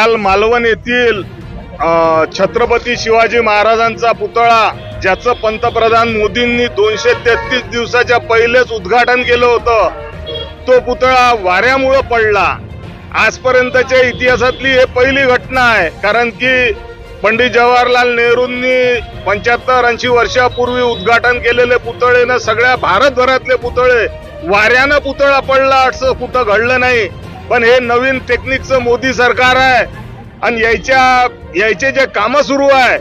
काल मालवण येथील छत्रपती शिवाजी महाराजांचा पुतळा ज्याचं पंतप्रधान मोदींनी दोनशे तेहतीस दिवसाच्या पहिलेच उद्घाटन केलं होतं तो पुतळा वाऱ्यामुळं पडला. आजपर्यंतच्या इतिहासातली हे पहिली घटना आहे कारण की पंडित जवाहरलाल नेहरूंनी पंच्याहत्तर ऐंशी वर्षापूर्वी उद्घाटन केलेले पुतळे ना सगळ्या भारतभरातले पुतळे वाऱ्यानं पुतळा पडला असं कुठं घडलं नाही. पण हे नवीन टेक्निकचं मोदी सरकार आहे. आणि यायच्या यायचे जे कामं सुरू आहे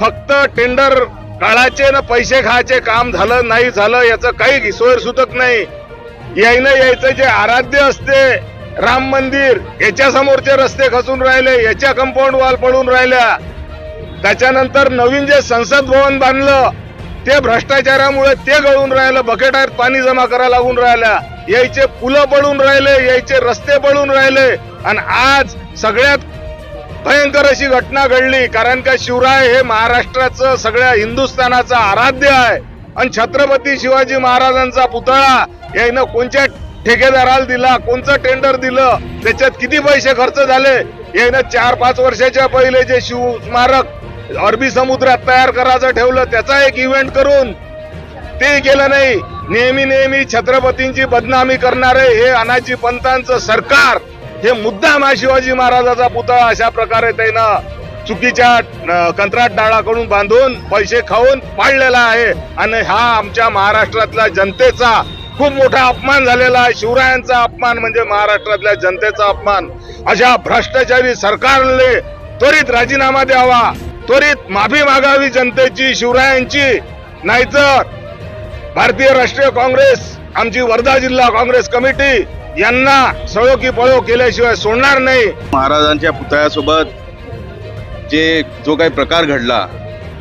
फक्त टेंडर काढायचे ना पैसे खायचे काम झालं नाही झालं याचं काही सोयरसुतक नाही. यायनं यायचं जे आराध्य असते राम मंदिर याच्या समोरचे रस्ते खचून राहिले याच्या कंपाऊंड वॉल पडून राहिल्या. त्याच्यानंतर नवीन जे संसद भवन बांधलं ते भ्रष्टाचारामुळे ते गळून राहिलं बकेटात पाणी जमा करायला लागून राहिल्या. यायचे पुलं पडून राहिले यायचे रस्ते पडून राहिले. आणि आज सगळ्यात भयंकर अशी घटना घडली कारण का शिवराय हे महाराष्ट्राचं सगळ्या हिंदुस्थानाचं आराध्य आहे. आणि छत्रपती शिवाजी महाराजांचा पुतळा यानं कोणत्या ठेकेदाराला दिला कोणचं टेंडर दिलं त्याच्यात किती पैसे खर्च झाले यानं चार पाच वर्षाच्या पहिले जे शिव स्मारक अरबी समुद्रात तयार करायचं ठेवलं त्याचा एक इव्हेंट करून ते केलं नाही. नेहमी नेहमी छत्रपतींची बदनामी करणारे हे अनाजी पंतांचं सरकार हे मुद्दाम हा शिवाजी महाराजाचा पुतळा अशा प्रकारे त्यानं चुकीच्या अं, कंत्राटदाराकडून बांधून पैसे खाऊन पाडलेला आहे. आणि हा आमच्या महाराष्ट्रातल्या जनतेचा खूप मोठा अपमान झालेला आहे. शिवरायांचा अपमान म्हणजे महाराष्ट्रातल्या जनतेचा अपमान. अशा भ्रष्टाचारी सरकारने त्वरित राजीनामा द्यावा. त्वरित माफी मागावी जनतेची शिवरायांची. नाहीतर भारतीय राष्ट्रीय काँग्रेस आमची वर्धा जिल्हा काँग्रेस कमिटी यांना सळो की पळो केल्याशिवाय सोडणार नाही. महाराजांच्या पुतळ्यासोबत जे जो काही प्रकार घडला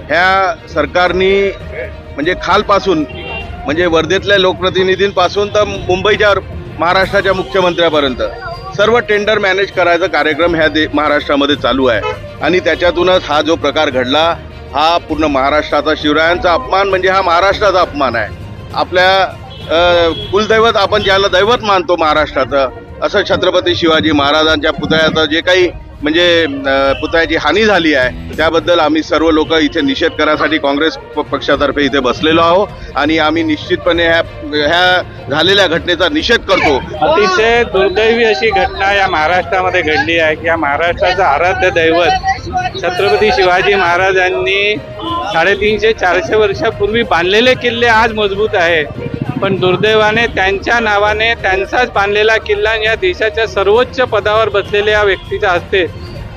ह्या सरकारनी म्हणजे खालपासून म्हणजे वर्धेतल्या लोकप्रतिनिधींपासून तर मुंबईच्या महाराष्ट्राच्या मुख्यमंत्र्यापर्यंत सर्व टेंडर मॅनेज करायचा कार्यक्रम ह्या दे महाराष्ट्रामध्ये चालू आहे. आणि त्याच्यातूनच हा जो प्रकार घडला हा पूर्ण महाराष्ट्राचा शिवरायांचा अपमान म्हणजे हा महाराष्ट्राचा अपमान आहे. आपल्या कुलदैवत आपण ज्याला दैवत मानतो महाराष्ट्राचं असं छत्रपती शिवाजी महाराजांच्या पुतळ्याचं जे काही म्हणजे पुतळ्याची हानी झाली आहे त्याबद्दल आम्ही सर्व लोक इथे निषेध करायसाठी काँग्रेस प- पक्षातर्फे इथे बसलेलो आहोत आणि आम्ही निश्चितपणे ह्या ह्या झालेल्या घटनेचा निषेध करतो. अतिशय दुर्दैवी अशी घटना या महाराष्ट्रामध्ये घडली आहे की या महाराष्ट्राचं आराध्य दैवत छत्रपती शिवाजी महाराजांनी साडेतीनशे चारशे वर्षापूर्वी बांधलेले किल्ले आज मजबूत आहे. पण दुर्दैवाने त्यांच्या नावाने त्यांचाच बांधलेला किल्ला या देशाच्या सर्वोच्च पदावर बसलेल्या या व्यक्तीच्या हस्ते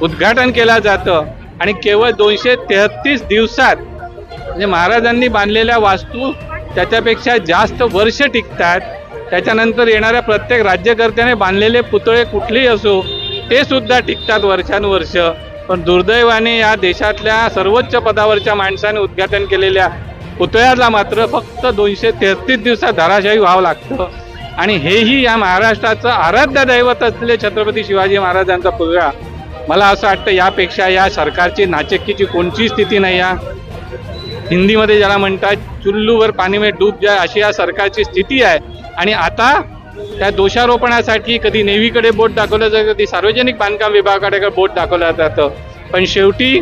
उद्घाटन केलं जातं. आणि केवळ दोनशे तेहतीस दिवसात म्हणजे महाराजांनी बांधलेल्या वास्तू त्याच्यापेक्षा जास्त वर्ष टिकतात. त्याच्यानंतर येणाऱ्या प्रत्येक राज्यकर्त्याने बांधलेले पुतळे कुठलेही असो ते सुद्धा टिकतात वर्षानुवर्ष. पण दुर्दैवाने या देशातल्या सर्वोच्च पदावरच्या माणसाने उद्घाटन केलेल्या पुतळ्याला मात्र फक्त दोनशे तेहतीस दिवसात धाराशाही व्हावं लागतं. आणि हेही या महाराष्ट्राचं आराध्य दैवत असलेले छत्रपती शिवाजी महाराजांचा पुतळा. मला असं वाटतं यापेक्षा या सरकारची नाचक्कीची कोणतीही स्थिती नाही या. हिंदीमध्ये ज्याला म्हणतात चुल्लूवर पाणी में डूब जाय अशी या सरकारची स्थिती आहे. आणि आता त्या दोषारोपणासाठी कधी नेव्हीकडे बोट दाखवलं जातं कधी सार्वजनिक बांधकाम विभागाकडे बोट दाखवलं जातं. पण शेवटी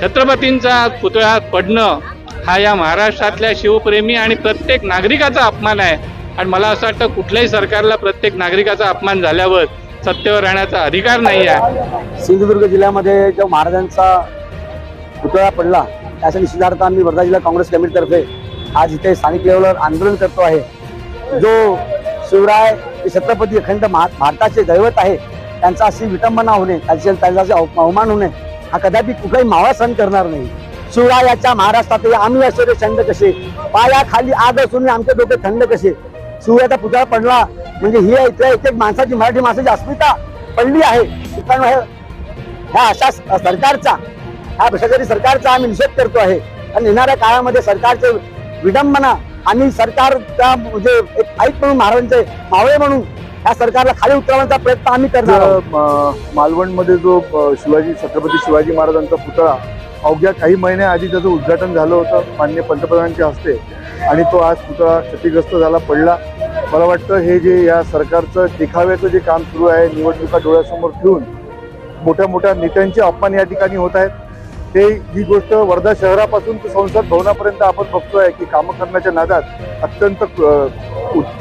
छत्रपतींचा पुतळा पडणं हा या महाराष्ट्रातल्या शिवप्रेमी आणि प्रत्येक नागरिकाचा अपमान आहे. आणि मला असं वाटतं कुठल्याही सरकारला प्रत्येक नागरिकाचा अपमान झाल्यावर सत्तेवर राहण्याचा अधिकार नाही आहे. सिंधुदुर्ग जिल्ह्यामध्ये जो महाराजांचा पुतळा पडला त्याच्या निषेधार्थ आम्ही वर्धा जिल्हा काँग्रेस कमिटीतर्फे आज इथे स्थानिक लेवलवर आंदोलन करतो आहे. जो शिवराय हे छत्रपती अखंड महा- भारताचे दैवत आहे. त्यांचा अशी विटंबना होणे त्याचे त्यांचा असे अव- अवमान होणे हा कदापि कुठलाही मावळा सहन करणार नाही. शिवरायाच्या महाराष्ट्रातही आम्ही असो रे छंद कसे? पायाखाली आग असून आमचे डोके थंड कसे? शिवरायाचा पुतळा पडला. म्हणजे ही इथल्या एक माणसाची मराठी माणसाची अस्मिता पडली आहे. ह्या अशा सरकारचा ह्या भ्रष्टाचारी सरकारचा आम्ही निषेध करतो आहे. आणि येणाऱ्या काळामध्ये सरकारचे विडंबना आम्ही सरकारचा म्हणजे एक ऐक म्हणून महाराजांचे मावळे म्हणून या सरकारला खाली उतरवण्याचा प्रयत्न आम्ही करणार आहोत. मालवणमध्ये जो अ, शिवाजी छत्रपती शिवाजी महाराजांचा पुतळा अवघ्या काही महिन्याआधी त्याचं उद्घाटन झालं होतं मान्य पंतप्रधानांच्या हस्ते. आणि तो आज पुतळा क्षतिग्रस्त झाला पडला. मला वाटतं हे जे या सरकारचं देखाव्याचं जे काम सुरू आहे निवडणुका डोळ्यासमोर ठेवून मोठ्या मोठ्या नेत्यांचे अपमान या ठिकाणी होत आहेत. ते ही गोष्ट वर्धा शहरापासून ते संसद भवनापर्यंत आपण बघतोय की कामं करण्याच्या नादात अत्यंत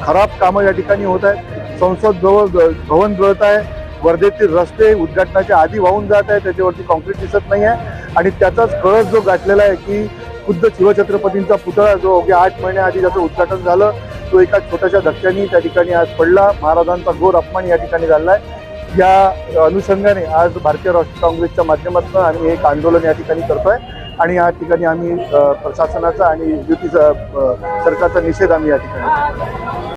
खराब कामं या ठिकाणी होत आहेत. संसद जवळ भवन जळत आहे. वर्धेतील रस्ते उद्घाटनाच्या आधी वाहून जात आहे त्याच्यावरती कॉन्क्रीट दिसत नाही आहे. आणि त्याचाच कळस जो गाठलेला आहे की खुद्द शिवछत्रपतींचा पुतळा जो अवघ्या आठ महिन्याआधी ज्याचं उद्घाटन झालं तो एका छोट्याशा धक्क्याने त्या ठिकाणी आज पडला. महाराजांचा घोर अपमान या ठिकाणी झाला आहे. या अनुषंगाने आज भारतीय राष्ट्रीय काँग्रेसच्या माध्यमातून आम्ही एक आंदोलन या ठिकाणी करतोय. आणि या ठिकाणी आम्ही प्रशासनाचा आणि युतीचा सरकारचा निषेध आम्ही या ठिकाणी